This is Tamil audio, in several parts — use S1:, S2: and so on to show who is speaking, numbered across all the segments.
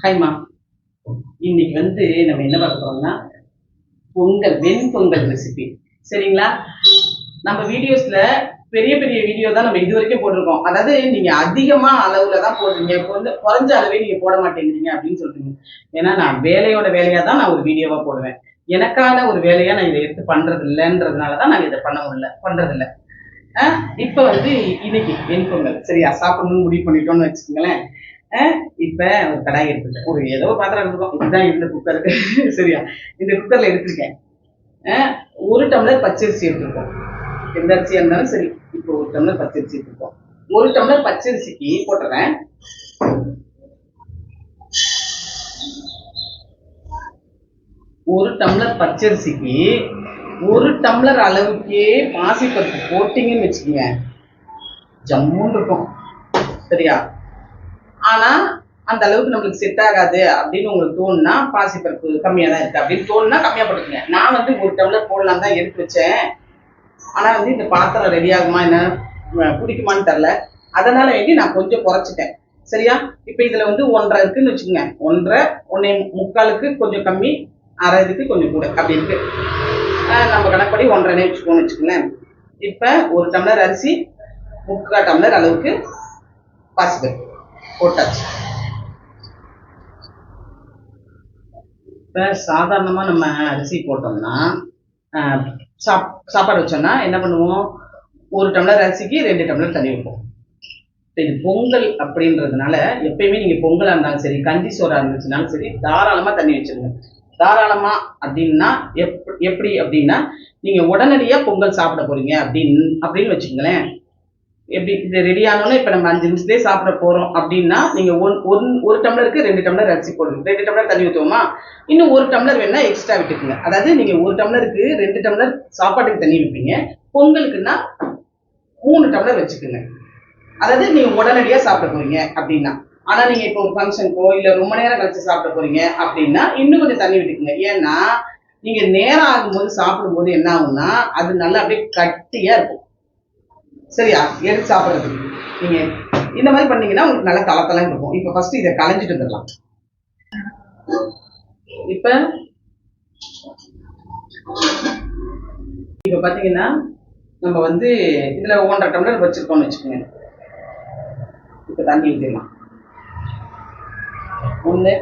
S1: ஹாய்மா இன்னைக்கு வந்து நம்ம என்ன பார்க்க போறோம்னா பொங்கல் வெண்பொங்கல் ரெசிபி சரிங்களா? நம்ம வீடியோஸ்ல பெரிய பெரிய வீடியோ தான் நம்ம இது வரைக்கும் போட்டிருக்கோம். அதாவது நீங்க அதிகமா அளவுல தான் போடுறீங்க. கொஞ்சம் குறைஞ்ச அளவே நீங்க போட மாட்டேங்கிறீங்க அப்படின்னு சொல்றீங்க. ஏன்னா நான் வேலையோட வேலையா தான் நான் ஒரு வீடியோவா போடுவேன். எனக்கான ஒரு வேலையா நான் இதை எடுத்து பண்றது இல்லைன்றதுனால தான் நான் இதை பண்ண முடியல பண்றது இல்ல ஆஹ் இப்ப வந்து இன்னைக்கு வெண்பொங்கல் சரியா? சாப்பிடணும்னு முடிவு பண்ணிட்டோம்னு வச்சுக்கோங்களேன். இப்ப ஒரு கடாய் எடுத்துட்டேன் ஒரு ஏதோ பாத்திரம் எடுத்துக்கோம் இதுதான் இந்த குக்கர் சரியா? இந்த குக்கர்ல எடுத்திருக்கேன். ஆஹ் ஒரு டம்ளர் பச்சரிசி எடுத்துருக்கோம். எந்த அரிசியா இருந்தாலும் சரி இப்போ ஒரு டம்ளர் பச்சரிசி எடுத்துருக்கோம். ஒரு டம்ளர் பச்சரிசிக்கு போட்டுறேன். ஒரு டம்ளர் பச்சரிசிக்கு ஒரு டம்ளர் அளவுக்கே பாசிப்பருப்பு போட்டிங்கன்னு வச்சுக்கோங்க. ஜம்முன்னு இருக்கும். சரியா? ஆனா அந்த அளவுக்கு நம்மளுக்கு செட் ஆகாது அப்படின்னு உங்களுக்கு தோணுனா பாசிப்பருப்பு கம்மியா தான் இருக்கு. அப்படின்னு தோணுனா கம்மியா போட்டுக்கங்க. நான் வந்து ஒரு டம்ளர் போடலாம் தான் எடுத்து வச்சேன். ஆனா வந்து இந்த பாத்திரம் ரெடி ஆகுமா என்ன? பிடிக்குமான்னு தெரில அதனால வேண்டி நான் கொஞ்சம் குறைச்சிட்டேன். சரியா? இப்ப இதுல வந்து ஒன்றரை இருக்குன்னு வச்சுக்கோங்க. ஒன்றரை ஒன்னே முக்காலுக்கு கொஞ்சம் கம்மி அரை இதுக்கு கொஞ்சம் கூட அப்படி இருக்கு நம்ம கணக்குப்படி ஒன்றரை வச்சுக்கோன்னு வச்சுக்கோங்களேன். இப்ப ஒரு டம்ளர் அரிசி முக்கால் டம்ளர் அளவுக்கு பாசிப்பருப்பு போட்டாச்சு. இப்போ சாதாரணமாக நம்ம அரிசி போட்டோம்னா சாப் சாப்பாடு வச்சோம்னா என்ன பண்ணுவோம்? ஒரு டம்ளர் அரிசிக்கு ரெண்டு டம்ளர் தண்ணி வைப்போம். இது பொங்கல் அப்படின்றதுனால எப்பயுமே நீங்கள் பொங்கலாக இருந்தாலும் சரி கஞ்சி சோறாக இருந்துச்சுனாலும் சரி தாராளமாக தண்ணி வச்சிருங்க. தாராளமாக அப்படின்னா எப் எப்படி அப்படின்னா நீங்கள் உடனடியாக பொங்கல் சாப்பிட போறீங்க அப்படின்னு அப்படின்னு வச்சுக்கோங்களேன். எப்படி இது ரெடி ஆனோன்னு இப்போ நம்ம அஞ்சு நிமிஷத்துலேயே சாப்பிட போகிறோம் அப்படின்னா நீங்கள் ஒன் ஒன் ஒரு டம்ளருக்கு ரெண்டு டம்ளர் அரிசி போடுங்க. ரெண்டு டம்ளர் தண்ணி ஊற்றுவோமா இன்னும் ஒரு டம்ளர் வேணா எக்ஸ்ட்ரா விட்டுக்குங்க. அதாவது நீங்கள் ஒரு டம்ளருக்கு ரெண்டு டம்ளர் சாப்பாட்டுக்கு தண்ணி வைப்பீங்க. பொங்கலுக்குன்னா மூணு டம்ளர் வச்சுக்கோங்க. அதாவது நீங்கள் உடனடியாக சாப்பிட போறீங்க அப்படின்னா. ஆனால் நீங்கள் இப்போ ஒரு ஃபங்க்ஷனுக்கோ இல்லை ரொம்ப நேரம் கழிச்சு சாப்பிட போறீங்க அப்படின்னா இன்னும் கொஞ்சம் தண்ணி விட்டுக்குங்க. ஏன்னா நீங்கள் நேரம் ஆகும்போது சாப்பிடும்போது என்ன ஆகும்னா அது நல்லா அப்படியே கட்டியாக இருக்கும். சரியா? எடுத்து சாப்பிட்றதுக்கு நீங்க இந்த மாதிரி பண்ணீங்கன்னா உங்களுக்கு நல்லா தளத்தலாம் இருக்கும். இப்போ ஃபர்ஸ்ட் இதை களைஞ்சிட்டு வந்துடலாம். இப்ப இப்ப பாத்தீங்கன்னா நம்ம வந்து இதுல ஒன்றரை டம்ளர் வச்சிருக்கோம்னு வச்சுக்கோங்க. இப்ப தண்ணி ஊற்றிடலாம் ஒண்ணு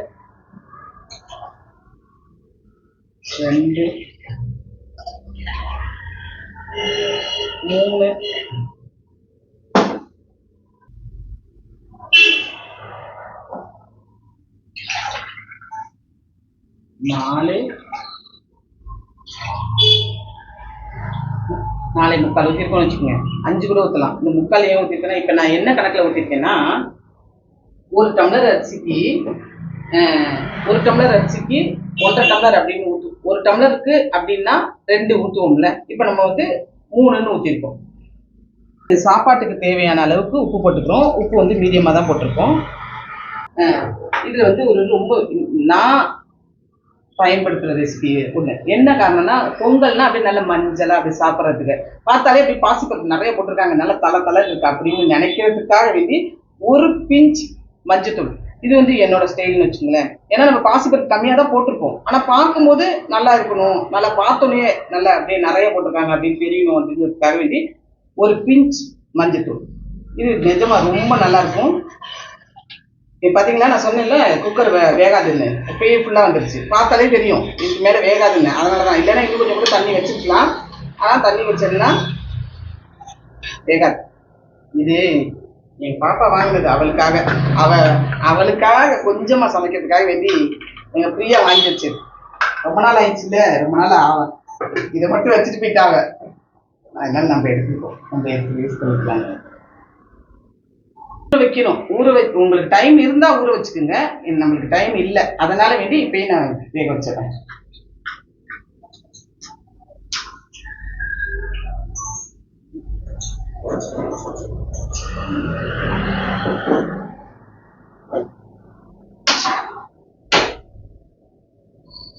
S1: ரெண்டு மூணு நாலு நாளை முக்கால் ஊற்றிருக்கோம்னு வச்சுக்கோங்க அஞ்சு கூட ஊற்றலாம் இந்த முக்கால் ஏன் ஊற்றிருக்கேன்னா இப்போ நான் என்ன கணக்கில் ஊற்றிருக்கேன்னா ஒரு டம்ளர் அரிசிக்கு ஒரு டம்ளர் அரிசிக்கு ஒன்றரை டம்ளர் அப்படின்னு ஊற்று ஒரு டம்ளருக்கு அப்படின்னா ரெண்டு ஊற்றுவோம்ல இப்போ நம்ம வந்து மூணுன்னு ஊற்றிருக்கோம் இது சாப்பாட்டுக்கு தேவையான அளவுக்கு உப்பு போட்டுக்கிறோம் உப்பு வந்து மீடியமாக தான் போட்டிருக்கோம் இதில் வந்து ஒரு ரொம்ப நான் பயன்படுத்துகிற ரெசிபி ஒன்று என்ன காரணம்னா பொங்கல்னா அப்படியே நல்ல மஞ்சளாக அப்படி சாப்பிட்றதுக்கு. பார்த்தாலே அப்படி பாசிப்பருப்பு நிறைய போட்டிருக்காங்க. நல்ல தலை தலை இருக்கு அப்படின்னு நினைக்கிறதுக்காக வேண்டி ஒரு பிஞ்ச் மஞ்சத்தூள். இது வந்து என்னோட ஸ்டைல்னு வச்சுங்களேன் ஏன்னா நம்ம பாசிப்பருப்பு கம்மியாக தான் போட்டிருப்போம். ஆனால் பார்க்கும்போது நல்லா இருக்கணும். நல்லா பார்த்தோன்னே நல்லா அப்படியே நிறைய போட்டிருக்காங்க அப்படின்னு தெரியணும் அப்படிங்கிறதுக்காக வேண்டி ஒரு பிஞ்ச் மஞ்சத்தூள். இது நிஜமாக ரொம்ப நல்லா இப்போ பார்த்தீங்கன்னா நான் சொன்னேன்ல குக்கர் வே வேகாதுன்னு. இப்பயே ஃபுல்லாக வந்துருச்சு. பார்த்தாலே தெரியும். இதுக்கு மேலே வேகாதுன்னு. அதனால தான் இல்லைன்னா இன்னும் கொஞ்சம் கூட தண்ணி வச்சுக்கலாம் ஆனால் தண்ணி வச்சிருந்தா வேகாது. இது என் பாப்பா வாங்கினது அவளுக்காக. அவ அவளுக்காக கொஞ்சமாக சமைக்கிறதுக்காக வேண்டி எங்கள் ஃப்ரீயாக வாங்கி வச்சு. ரொம்ப நாள் ஆயிடுச்சு இல்லை ரொம்ப நாள் ஆவ. இதை மட்டும் வச்சுட்டு போயிட்டாவ. அதனால நம்ம எடுத்துக்கோ நம்ம எடுத்து யூஸ் பண்ணிக்கலாம் ஊற வைக்கணும். ஊற வை உங்களுக்கு டைம் இருந்தா ஊற வச்சுக்கோங்க. நம்மளுக்கு டைம் இல்லை. அதனால வேண்டி இப்பயே நான் வேக வச்சிடறேன்.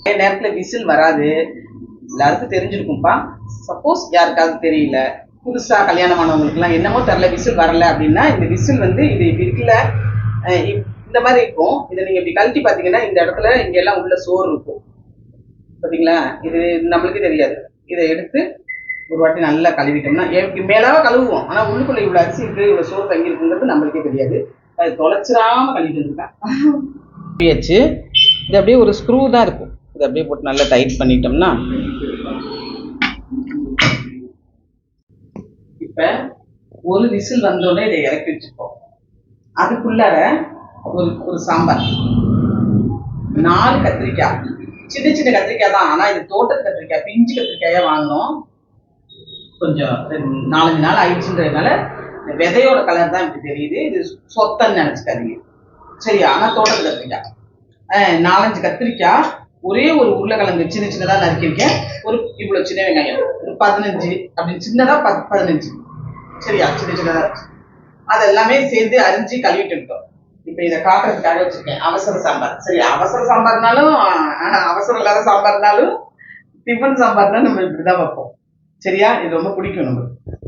S1: நேரத்துல விசில் வராது. எல்லாருக்கும் தெரிஞ்சிருக்கும்பா. சப்போஸ் யாருக்காவது தெரியல. புதுசாக கல்யாணம் ஆனவங்களுக்குலாம் என்னமோ தெரில விசில் வரல அப்படின்னா இந்த விசில் வந்து இது இப்படி இருக்குல்ல இந்த மாதிரி இருக்கும். இதை நீங்கள் இப்படி கழட்டி பார்த்தீங்கன்னா இந்த இடத்துல இங்கே எல்லாம் உள்ள சோறு இருக்கும். பார்த்தீங்களா? இது நம்மளுக்கே தெரியாது. இதை எடுத்து ஒரு வாட்டி நல்லா கழுவிட்டோம்னா மேலாக கழுவுவோம். ஆனால் உள்ளுக்குள்ள இவ்வளோ அரிசி இருக்குது இவ்வளோ சோறு தங்கி இருக்குங்கிறது நம்மளுக்கே தெரியாது. அது தொலைச்சிடாமல் கழுவிட்டு இருக்கேன் இது அப்படியே ஒரு ஸ்க்ரூ தான் இருக்கும். இதை அப்படியே போட்டு நல்லா டைட் பண்ணிட்டோம்னா இப்போ ஒரு விசில் வந்தோடனே இதை இறக்கி வச்சுப்போம். அதுக்குள்ளார ஒரு ஒரு சாம்பார். நாலு கத்திரிக்காய். சின்ன சின்ன கத்திரிக்காய் தான். ஆனால் இது தோட்டத்து கத்திரிக்காய் பிஞ்சு கத்திரிக்காயா வாங்கினோம். கொஞ்சம் நாலஞ்சு நாள் ஆயிடுச்சுன்றதுனால விதையோட கலர் தான் இப்படி தெரியுது. இது சொத்தன்னு நினச்சிக்காதீங்க. சரியா? ஆனா தோட்டத்து கத்திரிக்காய். நாலஞ்சு கத்திரிக்காய். ஒரே ஒரு உருளைக்கிழங்கு சின்ன சின்னதா நறுக்கியிருக்கேன் ஒரு இவ்வளவு சின்ன வெங்காயம். ஒரு பதினஞ்சு. அப்படி சின்னதா பத் பதினஞ்சு. சரியா சின்ன சின்னதா அது எல்லாமே சேர்ந்து அரிஞ்சு கழுவிட்டு இருக்கோம் இப்ப இதை காட்டுறதுக்காக வச்சிருக்கேன் அவசர சாம்பார். சரி அவசர சாம்பார்னாலும் அவசரம் இல்லாத சாம்பார்னாலும் டிஃபன் சாம்பார்னா நம்ம இப்படிதான் வைப்போம். சரியா? இது ரொம்ப பிடிக்கும் நமக்கு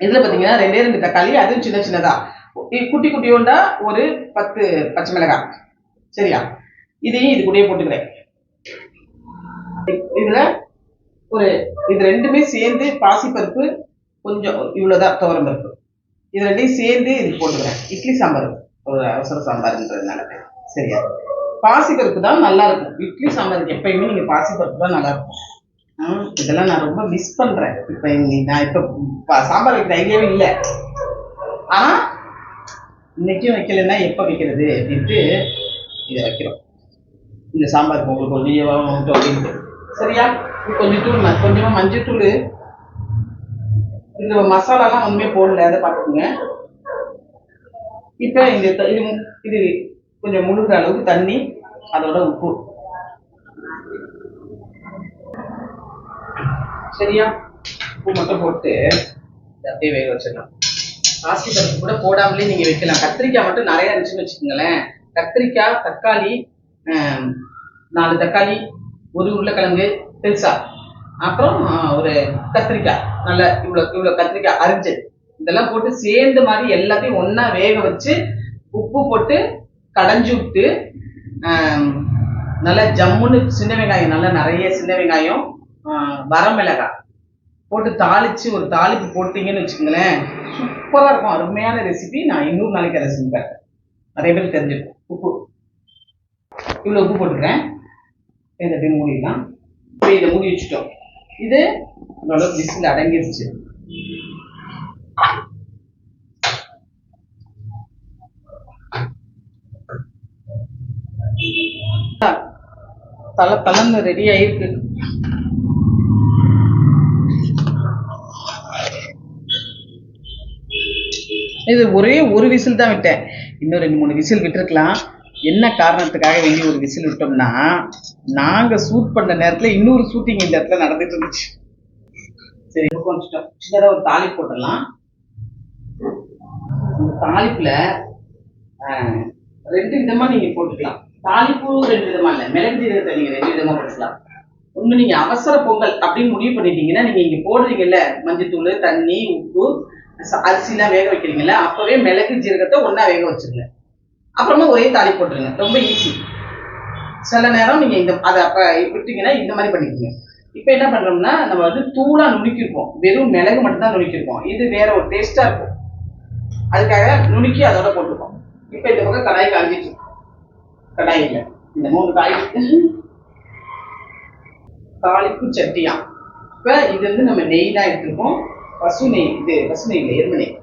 S1: இதுல பாத்தீங்கன்னா ரெண்டே ரெண்டு தக்காளி அதுவும் சின்ன சின்னதா. குட்டி குட்டியோண்டா ஒரு பத்து பச்சை மிளகாய் சரியா? இதையும் இது கூடயே போட்டுக்கிறேன். இதுல ஒரு இது ரெண்டுமே சேர்ந்து பாசிப்பருப்பு கொஞ்சம் இவ்வளோதான் துவரம் பருப்பு இது ரெண்டையும் சேர்ந்து இது போட்டுக்கிறேன். இட்லி சாம்பார் ஒரு அவசர சாம்பார்ன்றதுனால. சரியா? பாசிப்பருப்பு தான் நல்லா இருக்கும். இட்லி சாம்பாருக்கு எப்பயுமே நீங்கள் பாசிப்பருப்பு தான் நல்லா இருக்கும். இதெல்லாம் நான் ரொம்ப மிஸ் பண்ணுறேன் இப்போ நான் இப்போ சாம்பார் வைக்கிற ஐடியாவே இல்லை. ஆனால் இன்னைக்கும் வைக்கலைன்னா எப்போ வைக்கிறது அப்படின்ட்டு இதை வைக்கிறோம். இந்த சாம்பார் உங்களுக்கு ஒரு அப்படின்ட்டு சரியா? கொஞ்சம் தூள் கொஞ்சமாக மஞ்சள் தூள் இந்த மசாலாலாம் ஒண்ணுமே போடல அதை பார்த்துக்குங்க. இப்போ இந்த இது இது கொஞ்சம் முழுகிற அளவுக்கு தண்ணி அதோட உப்பு. சரியா? உப்பு மட்டும் போட்டு அப்படியே வேக வச்சிடலாம். பாசி பருப்பு கூட போடாமலே நீங்க வைக்கலாம். கத்திரிக்காய் மட்டும் நிறைய இருந்துச்சுன்னு வச்சுக்கோங்களேன். கத்திரிக்காய் தக்காளி நாலு தக்காளி ஒரு உருளைக்கிழங்கு பெருசா. அப்புறம் ஒரு கத்திரிக்காய். நல்ல இவ்வளோ இவ்வளோ கத்திரிக்காய் அரிஞ்சது. இதெல்லாம் போட்டு சேர்ந்த மாதிரி எல்லாத்தையும் ஒன்றா வேக வச்சு உப்பு போட்டு கடைஞ்சி விட்டு நல்லா ஜம்முன்னு சின்ன வெங்காயம் நல்லா நிறைய சின்ன வெங்காயம் வரமிளகாய் போட்டு தாளிச்சு ஒரு தாளிப்பு போட்டிங்கன்னு வச்சுக்கோங்களேன் சூப்பராக இருக்கும். அருமையான ரெசிபி நான் இன்னொரு நாளைக்கு அதை செஞ்சு காட்டுறேன் நிறைய பேர் தெரிஞ்சிருக்கும் உப்பு. இவ்வளோ உப்பு போட்டுக்கிறேன். இதை அப்படியே மூடிடலாம். இப்போ இதை மூடி வச்சுட்டோம். இது நம்மளோட விசில் அடங்கிருச்சு. தலை தலந்து ரெடி ஆயிருக்கு. இது ஒரே ஒரு விசில் தான் விட்டேன். இன்னும் ரெண்டு மூணு விசில் விட்டுருக்கலாம். என்ன காரணத்துக்காக வேண்டி ஒரு விசில் விட்டோம்னா நாங்க ஷூட் பண்ண நேரத்துல இன்னொரு ஷூட்டிங் இந்த இடத்துல நடந்துட்டு இருந்துச்சு. சரி கொஞ்சம் சின்னதாக ஒரு தாளிப்பு போட்டுடலாம். இந்த ஆஹ், ரெண்டு விதமா நீங்க போட்டுக்கலாம். தாலிப்பு ரெண்டு விதமா இல்ல மிளகு ஜீரகத்தை நீங்க ரெண்டு விதமா போட்டுக்கலாம். ஒண்ணு நீங்க அவசர பொங்கல் அப்படின்னு முடிவு பண்ணிட்டீங்கன்னா நீங்க இங்க போடுறீங்கல்ல மஞ்சத்தூள் தண்ணி உப்பு அரிசிலாம் வேக வைக்கிறீங்கல்ல அப்பவே மிளகு ஜீரகத்தை ஒன்றா வேக வச்சிருங்க. அப்புறமா ஒரே தாளி போட்டுருங்க. ரொம்ப ஈஸி சில நேரம் நீங்கள் இந்த அதை அப்போ விட்டீங்கன்னா இந்த மாதிரி பண்ணிக்கோங்க. இப்போ என்ன பண்ணுறோம்னா நம்ம வந்து தூளாக நுணுக்கிருப்போம் வெறும் மிளகு மட்டும்தான் நுணுக்கிருப்போம் இது வேற ஒரு டேஸ்ட்டாக இருக்கும். அதுக்காக நுணுக்கி அதோட போட்டுருப்போம் இப்போ இந்த பக்கம் கடாய் காஞ்சிட்டு கடாய் இல்லை. இந்த மூணு காய். தாளிப்பு சட்டியா. இப்போ இது வந்து நம்ம நெய் தான் எடுத்திருக்கோம். பசு நெய் இது பசு நெய் இல்லை எருமை நெய்.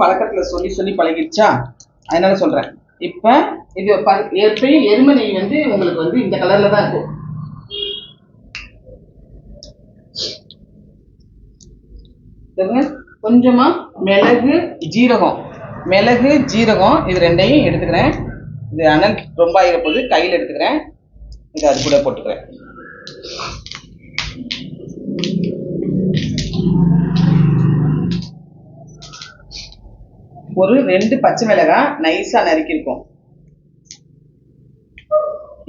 S1: பழக்கத்துல சொல்லி சொல்லி பழகிடுச்சா? அதனால சொல்றேன். இப்ப இது எப்பயும் எருமை நெய் வந்து உங்களுக்கு வந்து இந்த கலர்ல தான் இருக்கும். கொஞ்சமா மிளகு ஜீரகம். மிளகு ஜீரகம் இது ரெண்டையும் எடுத்துக்கிறேன். இது அனல் ரொம்ப ஆகிற போது கையில் எடுத்துக்கிறேன். இது அது கூட போட்டுக்கிறேன். ஒரு ரெண்டு பச்சை மிளகாய் நைஸா நறுக்கியிருக்கோம்.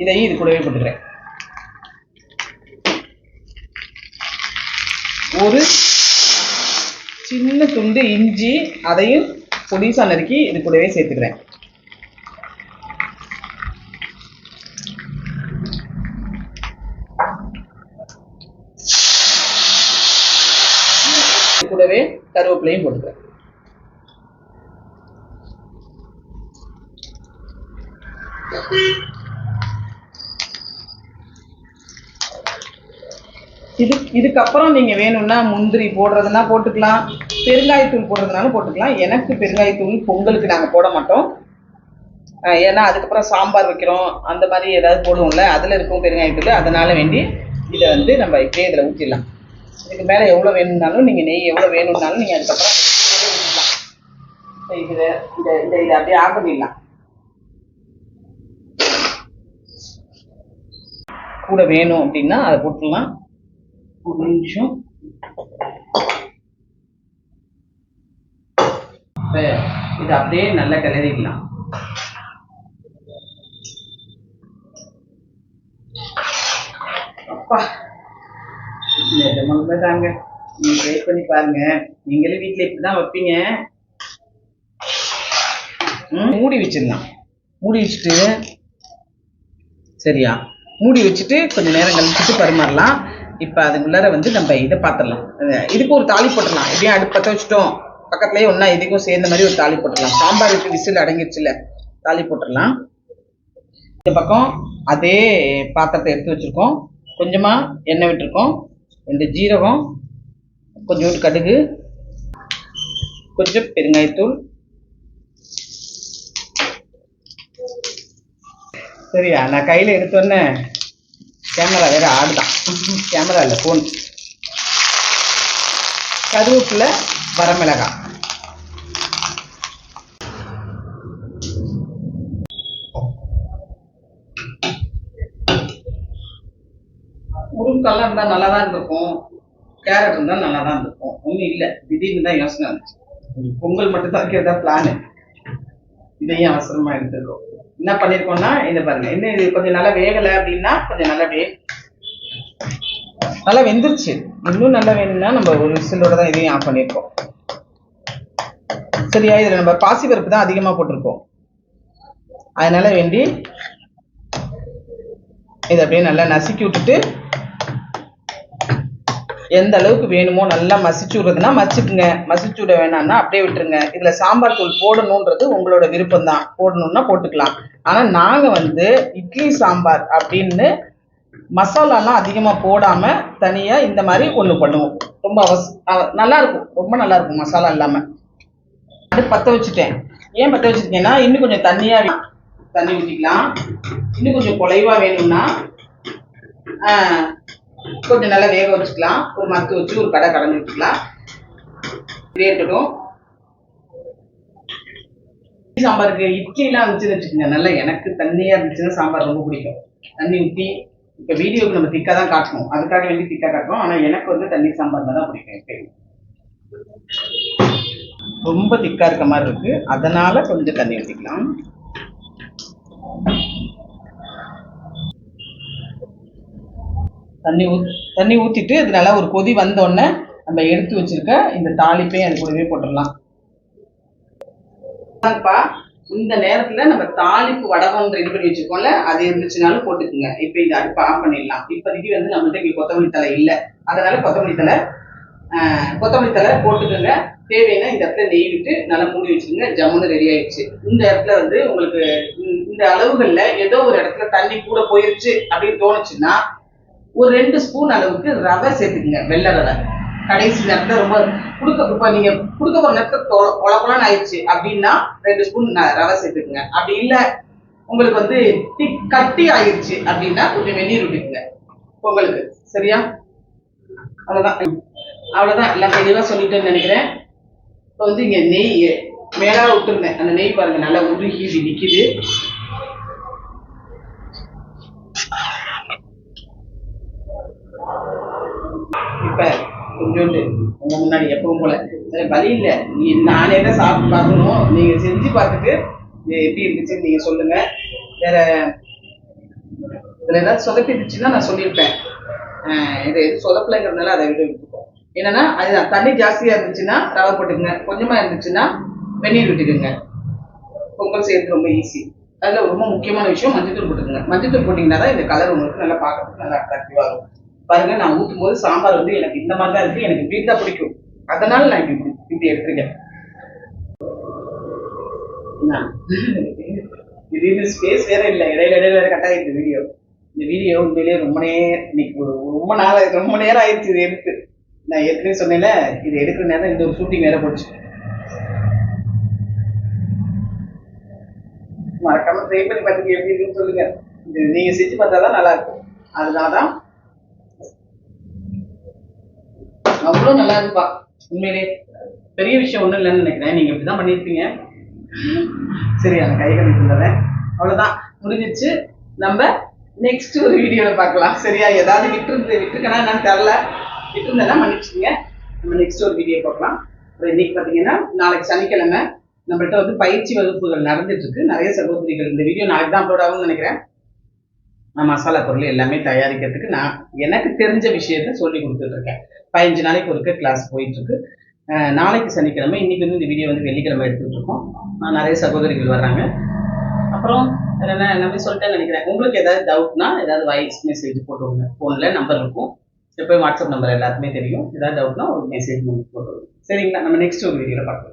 S1: இதையும் இது கூடவே போட்டுக்கிறேன். ஒரு சின்ன துண்டு இஞ்சி அதையும் பொடிசா நறுக்கி இது கூடவே சேர்த்துக்கிறேன். கூடவே கருவேப்பிலையும் போட்டுக்கிறேன். இது இதுக்கப்புறம் நீங்கள் வேணும்னா முந்திரி போடுறதுனா போட்டுக்கலாம். பெருங்காயத்தூள் போடுறதுனாலும் போட்டுக்கலாம். எனக்கு பெருங்காயத்தூள் பொங்கலுக்கு நாங்கள் போட மாட்டோம். ஏன்னா அதுக்கப்புறம் சாம்பார் வைக்கிறோம். அந்த மாதிரி ஏதாவது போடுவோம்ல அதில் இருக்கும் பெருங்காயத்தூள். அதனால வேண்டி இதை வந்து நம்ம இப்படியே இதில் ஊற்றிடலாம் இதுக்கு மேலே எவ்வளோ வேணும்னாலும் நீங்கள் நெய் எவ்வளோ வேணும்னாலும் நீங்கள் அதுக்கப்புறம் ஊற்றிடலாம் இதை இந்த இந்த இதை அப்படியே ஆக்கிடலாம் கூட வேணும் அப்படின்னா அதை போட்டுடலாம். ஒரு நிமிஷம். இது அப்படியே நல்லா கிளறிக்கலாம் அப்பா நிஜமாலுமே தாங்க. நீங்க ட்ரை பண்ணி பாருங்க. நீங்களும் வீட்டுல இப்படிதான் வைப்பீங்க. மூடி வச்சிடலாம். மூடி வச்சுட்டு சரியா? மூடி வச்சுட்டு கொஞ்சம் நேரம் கழிச்சுட்டு பரிமாறலாம். இப்போ அதுக்குள்ளார வந்து நம்ம இதை பார்த்துடலாம் இதுக்கு ஒரு தாலி போட்டுடலாம். எப்படியும் அடுப்பு பற்ற வச்சுட்டோம். பக்கத்துலேயே ஒன்றா இதுக்கும் சேர்ந்த மாதிரி ஒரு தாலி போட்டுடலாம். சாம்பாருக்கு விசில் அடங்கிடுச்சுல தாலி போட்டுடலாம். இந்த பக்கம் அதே பாத்திரத்தை எடுத்து வச்சிருக்கோம். கொஞ்சமாக எண்ணெய் விட்டுருக்கோம். ரெண்டு ஜீரகம் கொஞ்சோண்டு கடுகு கொஞ்சம் பெருங்காயத்தூள். சரியா? நான் கையில் எடுத்தோன்னே கேமரா வேற ஆடுதான் கேமரா இல்லை ஃபோன் கருவேப்பில் வரமிளகாய் முருங்கெல்லாம் இருந்தால் நல்லா தான் இருந்திருக்கும். கேரட் இருந்தால் நல்லா தான் இருந்திருக்கும். ஒன்றும் இல்லை. திடீர்னு தான் யோசனை இருந்துச்சு பொங்கல் மட்டும் தான் வைக்கிறதா பிளானு இதையும் அவசரமாக எடுத்துருக்கோம் என்ன பண்ணிருக்கோம்னா இதை பாருங்க. என்ன இது கொஞ்சம் நல்லா வேகலை அப்படின்னா கொஞ்சம் நல்லா வே நல்லா வெந்துருச்சு. இன்னும் நல்லா வேணும்னா நம்ம ஒரு விசிலோட தான் இதையும் ஆஃப் பண்ணியிருக்கோம் சரியா? இதில் நம்ம பாசி பருப்பு தான் அதிகமாக போட்டிருக்கோம். அதனால வேண்டி இதை அப்படியே நல்லா நசுக்கி விட்டுட்டு எந்த அளவுக்கு வேணுமோ நல்லா மசிச்சு விடுறதுன்னா மசிச்சுக்குங்க. மசிச்சு விட வேணாம்னா அப்படியே விட்டுருங்க. இதில் சாம்பார் தூள் போடணுன்றது உங்களோட விருப்பம் தான் போடணும்னா போட்டுக்கலாம். ஆனால் நாங்கள் வந்து இட்லி சாம்பார் அப்படின்னு மசாலாலாம் அதிகமாக போடாமல் தனியாக இந்த மாதிரி ஒன்று பண்ணுவோம். ரொம்ப அவஸ் நல்லாயிருக்கும். நல்லா இருக்கும் ரொம்ப நல்லா இருக்கும் மசாலா இல்லாமல் அது பற்ற வச்சுட்டேன். ஏன் பற்ற வச்சுருக்கேன்னா இன்னும் கொஞ்சம் தண்ணியாக தண்ணி ஊற்றிக்கலாம் இன்னும் கொஞ்சம் குலைவாக வேணும்னா கொஞ்சம் நல்லா வேக வச்சுக்கலாம். ஒரு மத்து வச்சு ஒரு கடை கலந்து வச்சுக்கலாம் வேகட்டும் சாம்பாருக்கு இட்லிலாம் இருந்துச்சுன்னு வச்சுக்கோங்க. நல்லா எனக்கு தண்ணியா இருந்துச்சுன்னா சாம்பார் ரொம்ப பிடிக்கும். தண்ணி ஊற்றி இப்போ வீடியோக்கு நம்ம திக்காக தான் காட்டணும். அதுக்காக வேண்டி திக்காக காட்டுறோம். ஆனால் எனக்கு வந்து தண்ணி சாம்பார் தான் பிடிக்கும் எப்பயும். ரொம்ப திக்கா இருக்க மாதிரி இருக்கு. அதனால கொஞ்சம் தண்ணி ஊற்றிக்கலாம் தண்ணி ஊத் தண்ணி ஊற்றிட்டு இது நல்லா ஒரு கொதி வந்தோடனே நம்ம எடுத்து வச்சிருக்க இந்த தாளிப்பையும் அது கூடவே போட்டுடலாம். இந்த நேரத்துல நம்ம தாளிப்பு வடகம் ரெடி பண்ணி வச்சிருக்கோம்ல அது இருந்துச்சுனாலும் போட்டுக்குங்க. இப்போ இது அடுப்பு ஆஃப் பண்ணிடலாம். இப்போதைக்கு வந்து நம்மள்ட்ட இங்கே கொத்தமல்லி தலை இல்லை. அதனால கொத்தமல்லி தலை கொத்தமல்லி தலை போட்டுக்கோங்க. தேவைன்னா இந்த இடத்துல நெய் விட்டு நல்லா மூடி வச்சுக்கோங்க ஜம்முன்னு ரெடி ஆயிடுச்சு. இந்த இடத்துல வந்து உங்களுக்கு இந்த- இந்த அளவுகள்ல ஏதோ ஒரு இடத்துல தண்ணி கூட போயிருச்சு அப்படின்னு தோணுச்சுன்னா ஒரு ரெண்டு ஸ்பூன் அளவுக்கு ரவை சேர்த்துக்குங்க வெள்ளை ரவை. கடைசி நேரத்தில் ரொம்ப கொடுக்க இப்போ நீங்க கொடுக்க போகிற நேரத்தில் தொ- ஆயிடுச்சு அப்படின்னா ரெண்டு ஸ்பூன் ரவை சேர்த்துக்குங்க. அப்படி இல்லை உங்களுக்கு வந்து தி கட்டி ஆயிடுச்சு அப்படின்னா கொஞ்சம் வெந்நீர் விட்டுக்குங்க பொங்கலுக்கு சரியா? அவ்வளோதான் அவ்வளோதான் எல்லாம் தெளிவாக சொல்லிட்டேன்னு நினைக்கிறேன். இப்போ வந்து இங்கே நெய் மேலால விட்டுருந்தேன் அந்த நெய் பாருங்கள் நல்லா உருகி நிற்கிது நிக்குது இப்ப கொஞ்சோண்டு. உங்க முன்னாடி எப்பவும் போல. சரி வழி இல்லை. நீ நானே தான் சாப்பிட்டு பார்க்கணும். நீங்க செஞ்சு பார்த்துட்டு இது எப்படி இருந்துச்சுன்னு நீங்க சொல்லுங்க. வேற இதுல ஏதாவது சொதப்பிடுச்சுன்னா நான் சொல்லியிருப்பேன். ஆஹ் இது எது சொதப்பலைங்கிறதுனால அதை விட விட்டுப்போம். என்னன்னா அதுதான். தண்ணி ஜாஸ்தியா இருந்துச்சுன்னா ரவை போட்டுக்கங்க. கொஞ்சமா இருந்துச்சுன்னா வெந்நீர் விட்டுக்குங்க. பொங்கல் செய்யறது ரொம்ப ஈஸி அதுல ரொம்ப முக்கியமான விஷயம் மஞ்சத்தூள் போட்டுக்கோங்க. மஞ்சத்தூள் போட்டீங்கன்னா தான் இந்த கலர் உங்களுக்கு நல்லா பார்க்கறதுக்கு நல்லா அட்ராக்டிவா இருக்கும். பாருங்க நான் ஊற்றும் போது சாம்பார் வந்து எனக்கு இந்த மாதிரி தான் இருக்கு எனக்கு இப்படி தான் பிடிக்கும். அதனால நான் இப்படி இப்படி எடுத்துருக்கேன். என்ன? திடீர்னு ஸ்பேஸ் வேற இல்லை இடையில இடையில வேற கட் ஆயிடுது வீடியோ இந்த வீடியோ உண்மையிலேயே ரொம்ப நேரம் இன்னைக்கு ஒரு ரொம்ப நாள் ரொம்ப நேரம் ஆயிடுச்சு இது எடுத்து. நான் ஏற்கனவே சொன்னேன்ல இது எடுக்கிற நேரம் இந்த ஒரு ஷூட்டிங் வேற போச்சு. மறக்காம ட்ரை பண்ணி பார்த்துக்க எப்படி இருக்குன்னு சொல்லுங்க. இது நீங்க செஞ்சு பார்த்தா தான் நல்லா இருக்கும். அதனால தான் அவ்வளோ நல்லா இருக்குப்பா உண்மையிலே பெரிய விஷயம் ஒன்றும் இல்லைன்னு நினைக்கிறேன். நீங்கள் இப்படி தான் பண்ணியிருப்பீங்க. சரி அந்த கை கழிட்டு அவ்வளோதான் முடிஞ்சிச்சு. நம்ம நெக்ஸ்ட் ஒரு வீடியோவில் பார்க்கலாம். சரியா? ஏதாவது விட்டுருந்து விட்டுருக்கேனா என்னன்னு தெரில விட்டுருந்தேன்னா மன்னிச்சுங்க நம்ம நெக்ஸ்ட் ஒரு வீடியோ பார்க்கலாம். அப்புறம் இன்னைக்கு பார்த்தீங்கன்னா நாளைக்கு சனிக்கிழமை நம்மள்ட்ட வந்து பயிற்சி வகுப்புகள் நடந்துட்டு இருக்கு. நிறைய சகோதரிகள் இந்த வீடியோ நாளைக்கு தான் அப்லோட் ஆகும்னு நினைக்கிறேன். நான் மசாலா பொருள் எல்லாமே தயாரிக்கிறதுக்கு நான் எனக்கு தெரிஞ்ச விஷயத்த சொல்லி கொடுத்துட்ருக்கேன். பதினஞ்சு நாளைக்கு ஒருக்க கிளாஸ் போயிட்டுருக்கு நாளைக்கு சனிக்கிழமை இன்னைக்கு வந்து இந்த வீடியோ வந்து வெள்ளிக்கிழமை எடுத்துட்டு இருக்கோம் நிறைய சகோதரிகள் வர்றாங்க. அப்புறம் என்ன நம்ம சொல்லிட்டேன்னு நினைக்கிறேன். உங்களுக்கு ஏதாவது டவுட்னா ஏதாவது வாய்ஸ் மெசேஜ் போட்டுவிடுங்க ஃபோனில் நம்பர் இருக்கும். எப்போயும் வாட்ஸ்அப் நம்பர் எல்லாத்துக்குமே தெரியும். ஏதாவது டவுட்னா ஒரு மெசேஜ் போட்டு சரிங்களா? நம்ம நெக்ஸ்ட் ஒரு வீடியோவில் பார்க்கலாம்.